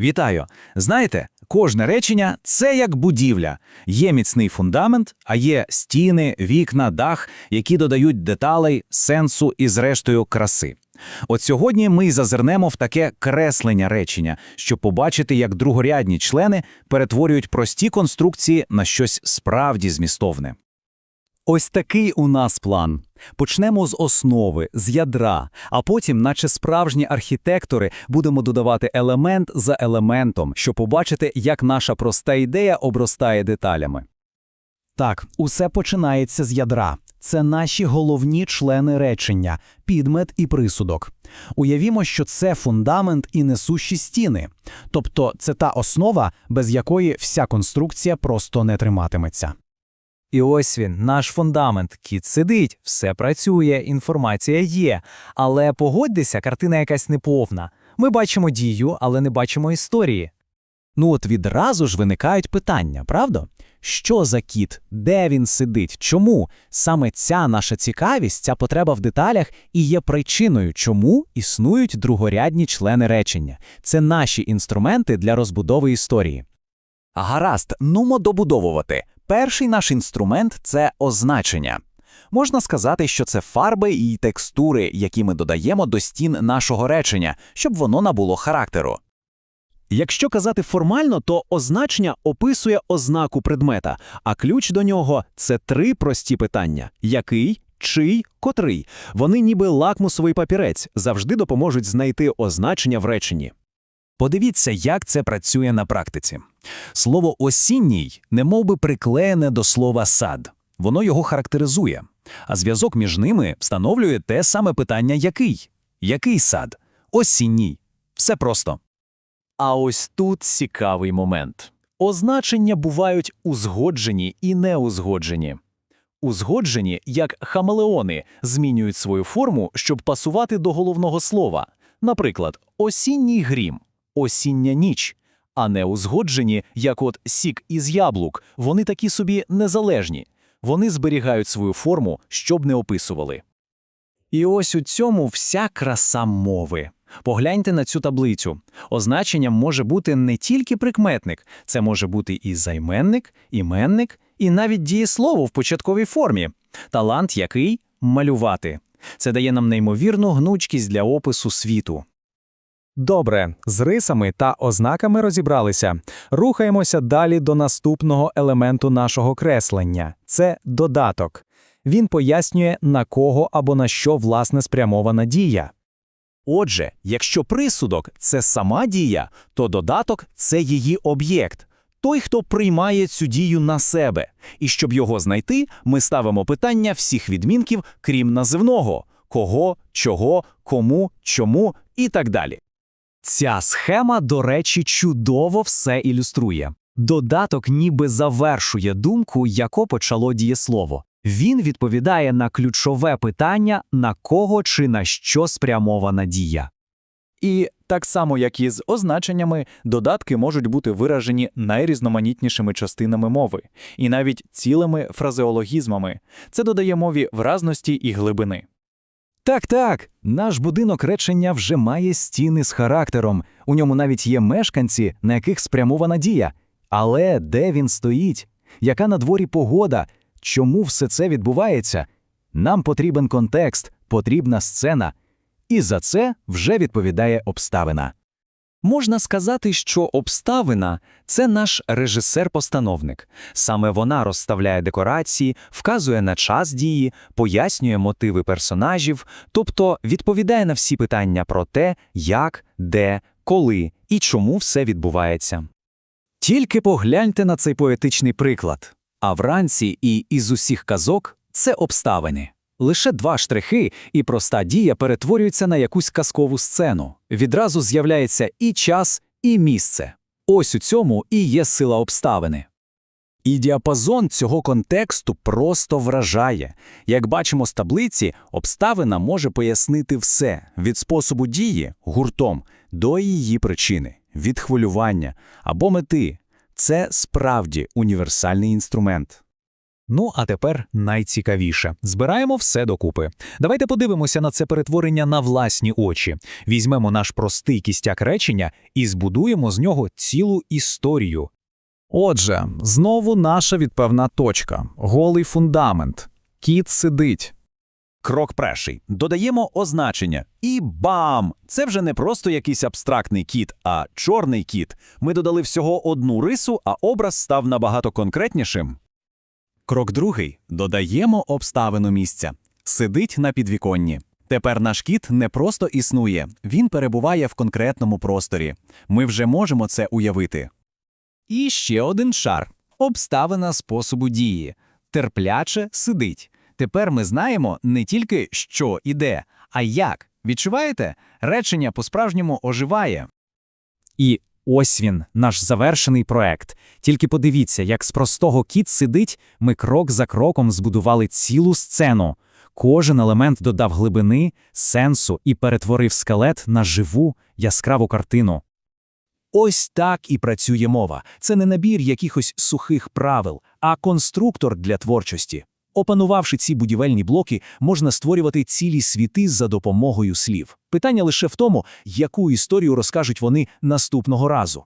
Вітаю! Знаєте, кожне речення це як будівля. Є міцний фундамент, а є стіни, вікна, дах, які додають деталей, сенсу і, зрештою, краси. От сьогодні ми й зазирнемо в таке креслення речення, щоб побачити, як другорядні члени перетворюють прості конструкції на щось справді змістовне. Ось такий у нас план. Почнемо з основи, з ядра, а потім, наче справжні архітектори, будемо додавати елемент за елементом, щоб побачити, як наша проста ідея обростає деталями. Так, усе починається з ядра. Це наші головні члени речення, підмет і присудок. Уявімо, що це фундамент і несущі стіни. Тобто це та основа, без якої вся конструкція просто не триматиметься. І ось він, наш фундамент. Кіт сидить, все працює, інформація є. Але погодьтеся, картина якась неповна. Ми бачимо дію, але не бачимо історії. Ну от відразу ж виникають питання, правда? Що за кіт? Де він сидить? Чому? Саме ця наша цікавість, ця потреба в деталях і є причиною, чому існують другорядні члени речення. Це наші інструменти для розбудови історії. Гаразд, нумо добудовувати. Перший наш інструмент це означення. Можна сказати, що це фарби і текстури, які ми додаємо до стін нашого речення, щоб воно набуло характеру. Якщо казати формально, то означення описує ознаку предмета, а ключ до нього це три прості питання: який, чий, котрий. Вони ніби лакмусовий папірець, завжди допоможуть знайти означення в реченні. Подивіться, як це працює на практиці. Слово осінній немов би приклеєне до слова сад. Воно його характеризує. А зв'язок між ними встановлює те саме питання який? Який сад? Осінній. Все просто. А ось тут цікавий момент. Означення бувають узгоджені і неузгоджені. Узгоджені, як хамелеони, змінюють свою форму, щоб пасувати до головного слова. Наприклад, осінній грім, осіння ніч. А неузгоджені, як от сік із яблук, вони такі собі незалежні. Вони зберігають свою форму, щоб не описували. І ось у цьому вся краса мови. Погляньте на цю таблицю. Означенням може бути не тільки прикметник, це може бути і займенник, іменник, і навіть дієслово в початковій формі. Талант який малювати. Це дає нам неймовірну гнучкість для опису світу. Добре, з рисами та ознаками розібралися. Рухаємося далі до наступного елементу нашого креслення це додаток. Він пояснює, на кого або на що власне спрямована дія. Отже, якщо присудок це сама дія, то додаток це її об'єкт, той, хто приймає цю дію на себе. І щоб його знайти, ми ставимо питання всіх відмінків, крім називного кого, чого, кому, чому і так далі. Ця схема, до речі, чудово все ілюструє. Додаток ніби завершує думку, яко почало дієслово. Він відповідає на ключове питання, на кого чи на що спрямована дія. І так само, як і з означеннями, додатки можуть бути виражені найрізноманітнішими частинами мови, і навіть цілими фразеологізмами. Це додає мові вразності і глибини. Так, так, наш будинок речення вже має стіни з характером, у ньому навіть є мешканці, на яких спрямована дія. Але де він стоїть? Яка на дворі погода? Чому все це відбувається? Нам потрібен контекст, потрібна сцена. І за це вже відповідає обставина. Можна сказати, що обставина це наш режисер-постановник. Саме вона розставляє декорації, вказує на час дії, пояснює мотиви персонажів, тобто відповідає на всі питання про те, як, де, коли і чому все відбувається. Тільки погляньте на цей поетичний приклад. А вранці і із усіх казок це обставини. Лише два штрихи, і проста дія перетворюється на якусь казкову сцену. Відразу з'являється і час, і місце. Ось у цьому і є сила обставини. І діапазон цього контексту просто вражає. Як бачимо з таблиці, обставина може пояснити все від способу дії гуртом до її причини, від хвилювання або мети. Це справді універсальний інструмент. Ну, а тепер найцікавіше. Збираємо все докупи. Давайте подивимося на це перетворення на власні очі. Візьмемо наш простий кістяк речення і збудуємо з нього цілу історію. Отже, знову наша відпевна точка – голий фундамент. Кіт сидить. Крок перший. Додаємо означення. І бам! Це вже не просто якийсь абстрактний кіт, а чорний кіт. Ми додали всього одну рису, а образ став набагато конкретнішим. Крок другий. Додаємо обставину місця. Сидить на підвіконні. Тепер наш кіт не просто існує, він перебуває в конкретному просторі. Ми вже можемо це уявити. І ще один шар – обставина способу дії. Терпляче сидить. Тепер ми знаємо не тільки що і де, а як. Відчуваєте? Речення по-справжньому оживає. І ось він, наш завершений проект. Тільки подивіться, як з простого кіт сидить, ми крок за кроком збудували цілу сцену. Кожен елемент додав глибини, сенсу і перетворив скелет на живу, яскраву картину. Ось так і працює мова. Це не набір якихось сухих правил, а конструктор для творчості. Опанувавши ці будівельні блоки, можна створювати цілі світи за допомогою слів. Питання лише в тому, яку історію розкажуть вони наступного разу.